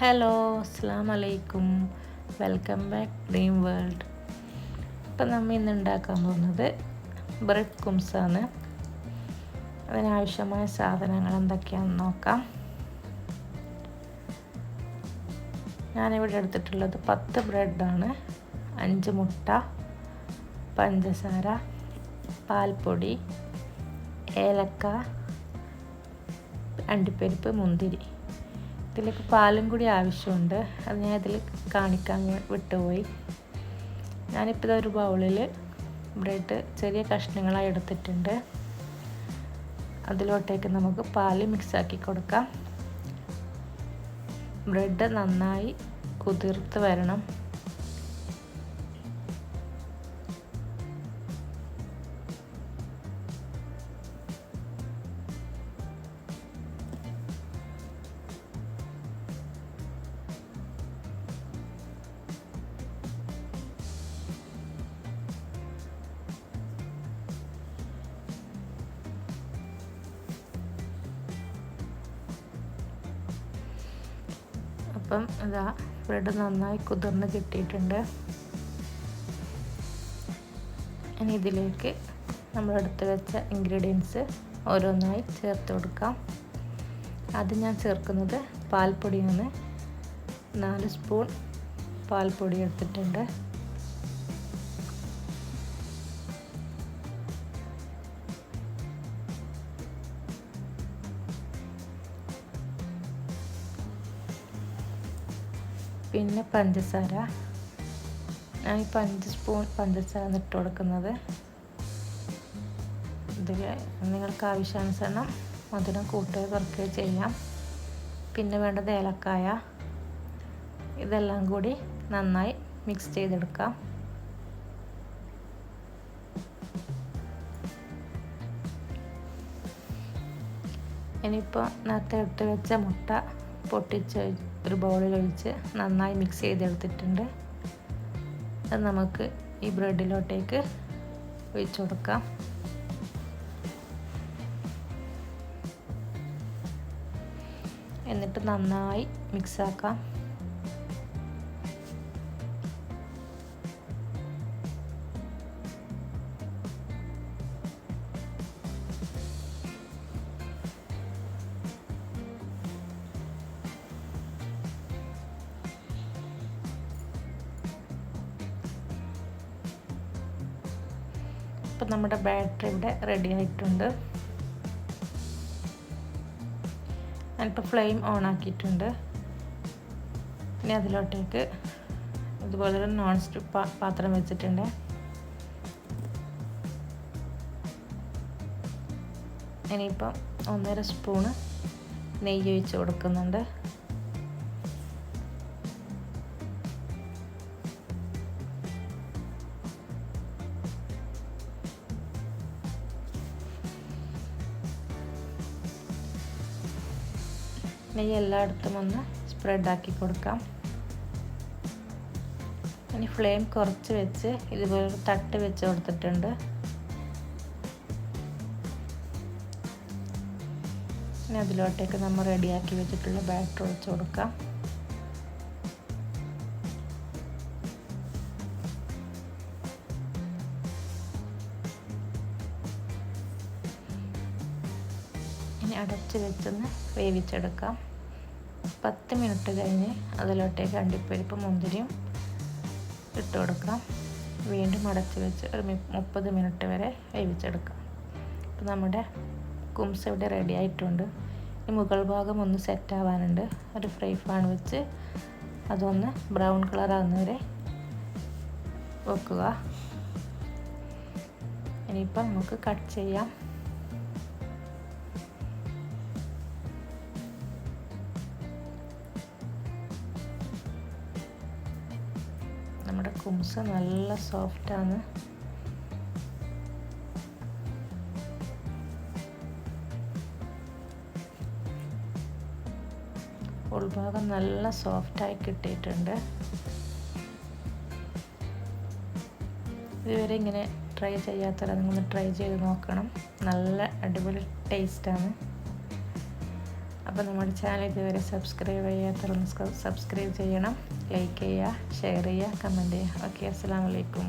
Hello അസ്സാം വലൈക്കും welcome back dream world. ഇപ്പം നമ്മൾ ഇന്ന് ഉണ്ടാക്കാൻ പോകുന്നത് ബ്രെഡ് കുംസാണ് അതിനാവശ്യമായ സാധനങ്ങൾ എന്തൊക്കെയാണെന്ന് നോക്കാം. ഞാനിവിടെ എടുത്തിട്ടുള്ളത് പത്ത് ബ്രെഡാണ്. അഞ്ച് മുട്ട പഞ്ചസാര പാൽപ്പൊടി ഏലക്ക അണ്ടിപ്പരിപ്പ് മുന്തിരി. ഇതിലേക്ക് പാലും കൂടി ആവശ്യമുണ്ട്. അത് ഞാൻ ഇതിൽ കാണിക്കാൻ വിട്ടുപോയി. ഞാനിപ്പോൾ ഒരു ബൗളിൽ ബ്രെഡ് ചെറിയ കഷ്ണങ്ങളായി എടുത്തിട്ടുണ്ട്. അതിലോട്ടേക്ക് നമുക്ക് പാൽ മിക്സാക്കി കൊടുക്കാം. ബ്രെഡ് നന്നായി കുതിർത്ത് വരണം. അപ്പം ഇതാ ബ്രെഡ് നന്നായി കുതിർന്ന് കിട്ടിയിട്ടുണ്ട്. ഇനി ഇതിലേക്ക് നമ്മൾ എടുത്തു വെച്ച ഇൻഗ്രീഡിയൻസ് ഓരോന്നായി ചേർത്ത് കൊടുക്കാം. അത് ഞാൻ ചേർക്കുന്നത് പാൽപ്പൊടിയാണ്. നാല് സ്പൂൺ പാൽപ്പൊടി എടുത്തിട്ടുണ്ട്. പിന്നെ പഞ്ചസാര. ഞാൻ ഇപ്പോൾ അഞ്ച് സ്പൂൺ പഞ്ചസാര ഇട്ട് കൊടുക്കുന്നത്. ഇതിൽ നിങ്ങൾക്ക് ആവശ്യാനുസരണം മധുരം കൂട്ടുകയോ കുറയ്ക്കുകയോ ചെയ്യാം. പിന്നെ വേണ്ടത് ഏലക്കായ. ഇതെല്ലാം കൂടി നന്നായി മിക്സ് ചെയ്തെടുക്കാം. ഇനിയിപ്പോൾ നേരത്തെ ഇട്ട് വെച്ച മുട്ട പൊട്ടിച്ച് ഒരു ബൗളിൽ ഒഴിച്ച് നന്നായി മിക്സ് ചെയ്തെടുത്തിട്ടുണ്ട്. അത് നമുക്ക് ഈ ബ്രെഡിലോട്ടേക്ക് ഒഴിച്ച് കൊടുക്കാം. എന്നിട്ട് നന്നായി മിക്സാക്കാം ഇപ്പം നമ്മുടെ ബാറ്ററി ഇവിടെ റെഡി ആയിട്ടുണ്ട് ഞാനിപ്പോൾ ഫ്ലെയിം ഓൺ ആക്കിയിട്ടുണ്ട്. ഇനി അതിലോട്ടേക്ക് ഇതുപോലെ ഒരു നോൺ സ്റ്റിക്ക് പാത്രം വെച്ചിട്ടുണ്ട്. ഇനിയിപ്പം ഒന്നര സ്പൂണ് നെയ്യ് ഒഴിച്ച് കൊടുക്കുന്നുണ്ട്. നെയ്യ് എല്ലായിടത്തും ഒന്ന് സ്പ്രെഡാക്കി കൊടുക്കാം. ഇനി ഫ്ലെയിം കുറച്ച് വെച്ച് ഇതുപോലെ തട്ട് വെച്ച് കൊടുത്തിട്ടുണ്ട്. ഇനി അതിലോട്ടേക്ക് നമ്മൾ റെഡിയാക്കി വെച്ചിട്ടുള്ള ബാറ്റർ ഒഴിച്ച് കൊടുക്കാം. ഇനി അടച്ച് വെച്ചൊന്ന് വേവിച്ചെടുക്കാം. പത്ത് മിനിറ്റ് കഴിഞ്ഞ് അതിലോട്ടേക്ക് അണ്ടിപ്പരിപ്പ് മുന്തിരിയും ഇട്ട് കൊടുക്കാം വീണ്ടും അടച്ച് വെച്ച് ഒരു മുപ്പത് മിനിറ്റ് വരെ വേവിച്ചെടുക്കാം. അപ്പോൾ നമ്മുടെ കുംസ് ഇവിടെ റെഡി ആയിട്ടുണ്ട്. ഈ മുകൾ ഭാഗം ഒന്ന് സെറ്റ് ആവാനുണ്ട്. ഒരു ഫ്രൈ പാൻ വെച്ച് അതൊന്ന് ബ്രൗൺ കളർ ആകുന്നവരെ വെക്കുക. ഇനിയിപ്പോൾ നമുക്ക് കട്ട് ചെയ്യാം. നമ്മുടെ കുംസ് നല്ല സോഫ്റ്റാണ് ഉൾഭാഗം നല്ല സോഫ്റ്റായി കിട്ടിയിട്ടുണ്ട്. ഇതുവരെ ഇങ്ങനെ ട്രൈ ചെയ്യാത്തവരെ നിങ്ങൾ ട്രൈ ചെയ്ത് നോക്കണം. നല്ല അടിപൊളി ടേസ്റ്റാണ് അപ്പോൾ നമ്മുടെ ചാനൽ ഇതുവരെ സബ്സ്ക്രൈബ് ചെയ്യാത്തവർ സബ്സ്ക്രൈബ് ചെയ്യണം ലൈക്ക് ചെയ്യുക ഷെയർ ചെയ്യുക കമന്റ് ചെയ്യുക. ഓക്കെ അസ്സാം വലൈക്കും